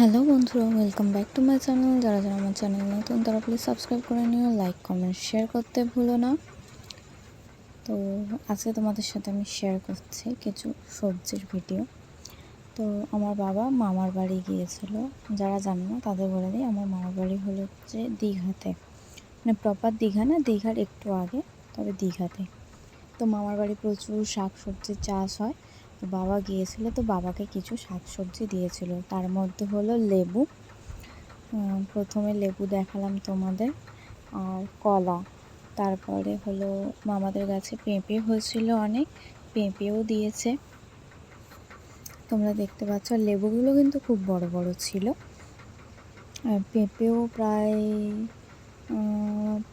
Hello বন্ধুরা welcome back to my channel যারা যারা আমার চ্যানেল নতুন, তারা প্লিজ সাবস্ক্রাইব করে নিও লাইক কমেন্ট শেয়ার করতে ভুলো না। তো আজকে তোমাদের সাথে আমি শেয়ার করছি কিছু সবজির ভিডিও তো আমার বাবা মামার বাড়ি গিয়েছিল। যারা জানে না, তাদের বলে দিই, আমার মামার বাড়ি হলো হচ্ছে দীঘাতে। মানে প্রপার দীঘা না, দীঘার একটু আগে, তবে দীঘাতে। তো মামার বাড়ি প্রচুর শাক সবজির চাষ হয়। তো বাবা গিয়েছিল, তো বাবাকে কিছু শাকসবজি দিয়েছিল। তার মধ্যে হলো লেবু। প্রথমে লেবু দেখালাম তোমাদের, আর কলা। তারপরে হলো মামাদের গাছে পেঁপে হয়েছিল অনেক, পেঁপেও দিয়েছে। তোমরা দেখতে পাচ্ছ, লেবুগুলো কিন্তু খুব বড় বড় ছিল। আর পেঁপেও প্রায়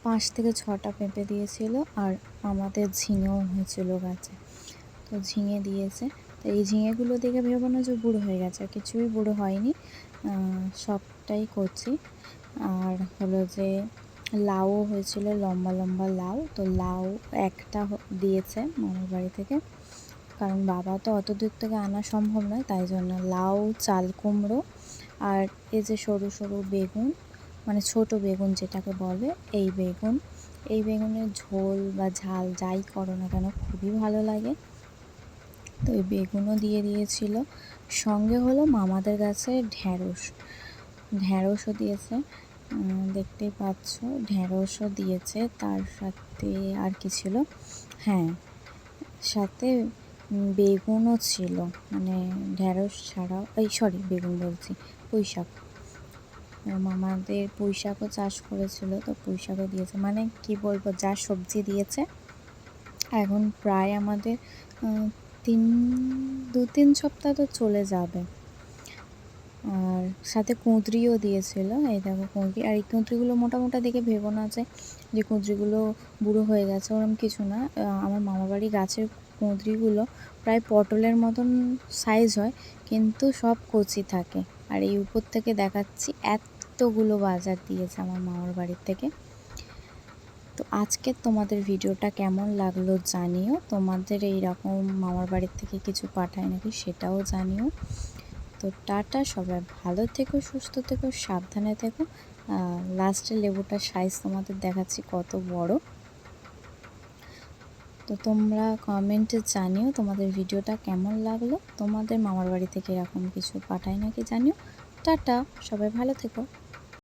পাঁচ থেকে ছটা পেঁপে দিয়েছিল, আর আমাদের ঝিঙেও হয়েছিল গাছে। তো ঝিঙে দিয়েছে। তো এই ঝিঙেগুলো দেখে ভেবো না যে বুড়ো হয়ে গেছে কিছুই বুড়ো হয়নি। সবটাই করছি। আর হলো যে লাউও হয়েছিল, লম্বা লম্বা লাউ। তো লাউ একটা দিয়েছে মামার বাড়ি থেকে। কারণ বাবা তো অত দূর থেকে আনা সম্ভব নয়, তাই জন্য লাউ, চাল কুমড়ো আর এই যে সরু সরু বেগুন মানে ছোট বেগুন যেটাকে বলে, এই বেগুন। এই বেগুনের ঝোল বা ঝাল যাই করো না কেন, খুবই ভালো লাগে। তো এই বেগুনও দিয়ে দিয়েছিল। সঙ্গে হলো মামাদের গাছে ঢ্যাঁড়স ঢ্যাঁড়সও দিয়েছে। দেখতেই পাচ্ছ ঢ্যাঁড়সও দিয়েছে। তার সাথে আর কি ছিল? হ্যাঁ সাথে বেগুনও ছিল। মানে ঢ্যাঁড়স ছাড়াও এই সরি বেগুন বলছি পুঁই শাক আহ, মামাদের পুঁই শাকও চাষ করেছিল তো পুঁই শাকও দিয়েছে। মানে কি বলব যা সবজি দিয়েছে এখন প্রায় আমাদের তিন, দু, তিন সপ্তাহ তো চলে যাবে। আর সাথে কুঁদরিও দিয়েছিল, এই দেখো কুঁদরি। আর এই কুঁদরিগুলো মোটা মোটা দেখে ভেবো না যে যে কুঁদরিগুলো বুড়ো হয়ে গেছে ওরকম কিছু না। আমার মামাবাড়ি গাছের কুঁদরিগুলো প্রায় পটলের মতন সাইজ হয়, কিন্তু সব কচি থাকে। আর এই উপর থেকে দেখাচ্ছি, এতগুলো বাজার দিয়েছে আমার মামার বাড়ির থেকে। তো আজকে তোমাদের ভিডিওটা কেমন লাগল জানিও। তোমাদের এই রকম মামার বাড়ির থেকে কিছু পাঠায় নাকি সেটাও জানিও। তো টাটা, সবাই ভালো থেকো, সুস্থ থেকো, সাবধানে থেকো। লাস্টে লেবুটার সাইজ তোমাদের দেখাচ্ছি কত বড়। তো তোমরা কমেন্টে জানিও তোমাদের ভিডিওটা কেমন লাগল। তোমাদের মামার বাড়ি থেকে এরকম কিছু পাঠায় নাকি জানিও। টাটা, সবাই ভালো থেকো।